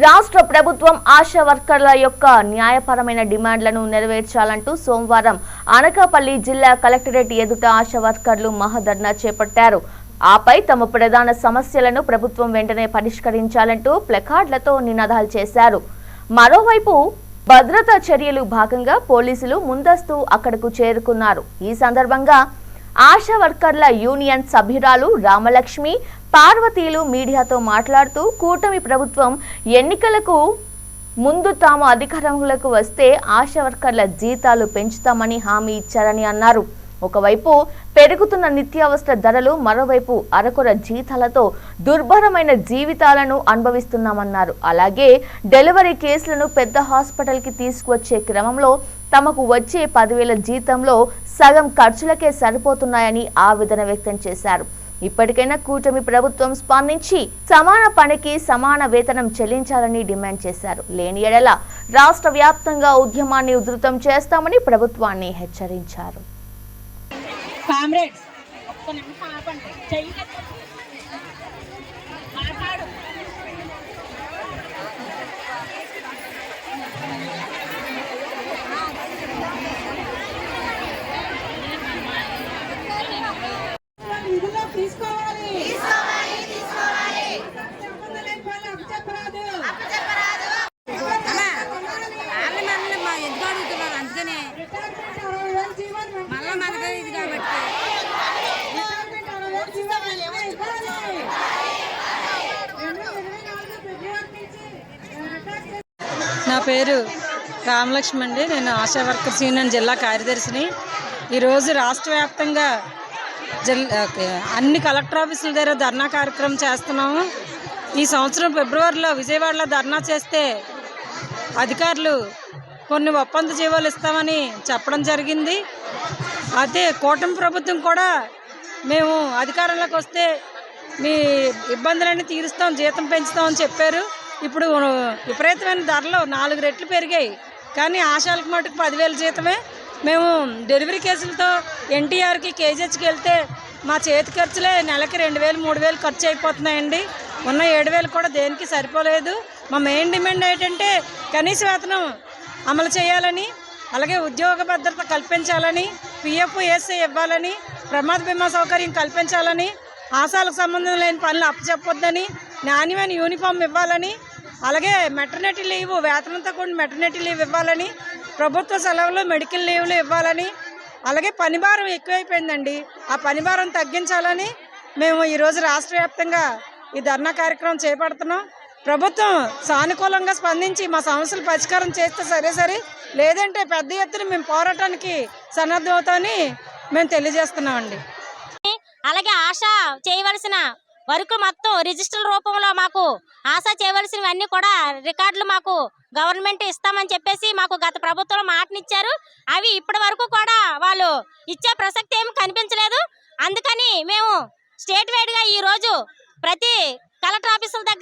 రాష్ట్ర ప్రభుత్వం ఆశా వర్కర్ల యొక్క న్యాయపరమైన డిమాండ్లను నెరవేర్చాలంటూ సోమవారం అనకాపల్లి జిల్లా కలెక్టరేట్ ఎదుట ఆశా వర్కర్లు మహాధర్నా చేపట్టారు. ఆపై తమ ప్రధాన సమస్యలను ప్రభుత్వం వెంటనే పరిష్కరించాలంటూ ప్లకార్డులతో నినాదాలు చేశారు. మరోవైపు భద్రతా చర్యలు భాగంగా పోలీసులు ముందస్తు అక్కడకు చేరుకున్నారు. ఈ సందర్భంగా ఆశా వర్కర్ల యూనియన్ సభ్యురాలు రామలక్ష్మి పార్వతీలు మీడియాతో మాట్లాడుతూ కూటమి ప్రభుత్వం ఎన్నికలకు ముందు తాము అధికారంలోకి వస్తే ఆశా వర్కర్ల జీతాలు పెంచుతామని హామీ ఇచ్చారని అన్నారు. ఒకవైపు పెరుగుతున్న నిత్యావసర ధరలు మరోవైపు అరకొర జీతాలతో దుర్భరమైన జీవితాలను అనుభవిస్తున్నామన్నారు. అలాగే డెలివరీ కేసులను పెద్ద హాస్పిటల్కి తీసుకువచ్చే క్రమంలో తమకు వచ్చే పదివేల జీతంలో సగం ఖర్చులకే సరిపోతున్నాయని ఆవేదన వ్యక్తం చేశారు. ఇప్పటికైనా కూటమి ప్రభుత్వం స్పందించి సమాన పనికి సమాన వేతనం చెల్లించాలని డిమాండ్ చేశారు. లేని ఎడల రాష్ట్ర వ్యాప్తంగా ఉద్యమాన్ని ఉధృతం చేస్తామని ప్రభుత్వాన్ని హెచ్చరించారు. మాట్లాడు నిధుల్లో తీసుకోవాలి సంబంధం లేని పనులు అప్పచెప్పరాదు. వాళ్ళే మమ్మల్ని మా ఎందుకు అడుగుతున్నారు అందుకనే మళ్ళా మనకు ఇది కాబట్టి. నా పేరు రామలక్ష్మి అండి. నేను ఆశా వర్కర్స్ యూనియన్ జిల్లా కార్యదర్శిని. ఈరోజు రాష్ట్ర వ్యాప్తంగా అన్ని కలెక్టర్ ఆఫీసుల దగ్గర ధర్నా కార్యక్రమం చేస్తున్నాము. ఈ సంవత్సరం ఫిబ్రవరిలో విజయవాడలో ధర్నా చేస్తే అధికారులు కొన్ని ఒప్పంద జీవాలు ఇస్తామని చెప్పడం జరిగింది. అయితే కూటమి ప్రభుత్వం కూడా మేము అధికారంలోకి వస్తే మీ ఇబ్బందులన్నీ తీరుస్తాం జీతం పెంచుతామని చెప్పారు. ఇప్పుడు విపరీతమైన ధరలు నాలుగు రెట్లు పెరిగాయి. కానీ ఆశాలకు మటుకు పదివేల జీతమే. మేము డెలివరీ కేసులతో ఎన్టీఆర్కి కేజీహెచ్కి వెళ్తే మా చేతి ఖర్చులే నెలకి రెండు వేలు మూడు వేలు ఖర్చు అయిపోతున్నాయండి. ఉన్న ఏడు వేలు కూడా దేనికి సరిపోలేదు. మా మెయిన్ డిమాండ్ ఏంటంటే కనీస వేతనం అమలు చేయాలని అలాగే ఉద్యోగ భద్రత కల్పించాలని పిఎఫ్ ఏసీ ఇవ్వాలని ప్రమాద బీమా సౌకర్యం కల్పించాలని ఆశాలకు సంబంధం లేని పనులు అప్పచెప్పొద్దని నాణ్యమైన యూనిఫామ్ ఇవ్వాలని అలాగే మెటర్నిటీ లీవ్ వేతనంతో కూడిన మెటర్నిటీ లీవ్ ఇవ్వాలని ప్రభుత్వ సెలవులు మెడికల్ లీవ్లు ఇవ్వాలని అలాగే పనిభారం ఎక్కువైపోయిందండి. ఆ పనిభారం తగ్గించాలని మేము ఈరోజు రాష్ట్ర వ్యాప్తంగా ఈ ధర్నా కార్యక్రమం చేపడుతున్నాం. ప్రభుత్వం సానుకూలంగా స్పందించి మా సమస్యలు పరిష్కారం చేస్తే సరే సరే లేదంటే పెద్ద ఎత్తున మేము పోరాటానికి సన్నద్ధమవుతామని మేము తెలియజేస్తున్నామండి. అలాగే ఆశ చేయవలసిన వరకు మొత్తం రిజిస్టర్ రూపంలో మాకు ఆశ చేయవలసినవన్నీ కూడా రికార్డులు మాకు గవర్నమెంట్ ఇస్తామని చెప్పేసి మాకు గత ప్రభుత్వం మాటనిచ్చారు. అవి ఇప్పటి వరకు కూడా వాళ్ళు ఇచ్చే ప్రసక్తి ఏమి కనిపించలేదు. అందుకని మేము స్టేట్ వైడ్గా ఈరోజు ఈ రోజు ప్రతి కలెక్టర్ ఆఫీసుల దగ్గర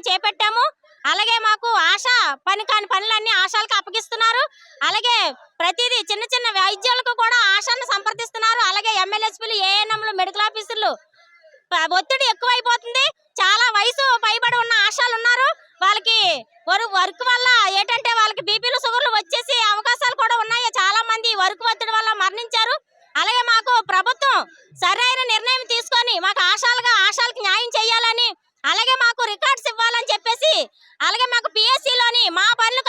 మేము చేపట్టాము. అలాగే మాకు ఆశ పని కాని పనులన్నీ ఆశాలకు అప్పగిస్తున్నారు. అలాగే ప్రతిదీ చిన్న చిన్న వైద్యాలకు కూడా ఆశాన్ని సంప్రదిస్తున్నారు. అలాగే ఎమ్మెల్యేస్పీలు ఏఎన్ఎంలు మెడికల్ ఆఫీసర్లు ఒత్తిడి ఎక్కువైపోతుంది. చాలా వయసు పైబడి ఉన్న ఆశాలు ఉన్నారు వాళ్ళకి వరు- వర్క్ వల్ల ఏంటంటే వాళ్ళకి బీపీలు షుగర్లు వచ్చేసి అవకాశాలు కూడా ఉన్నాయి చాలా మంది వర్క్ ఒత్తిడి వల్ల మరణించారు అలాగే మాకు ప్రభుత్వం సరైన నిర్ణయం తీసుకొని మాకు ఆశాలుగా ఆశాలకు న్యాయం చేయాలని అలాగే మాకు రికార్డ్స్ ఇవ్వాలని చెప్పేసి అలాగే మాకు పిఎస్సిలోని లోని మా పనులు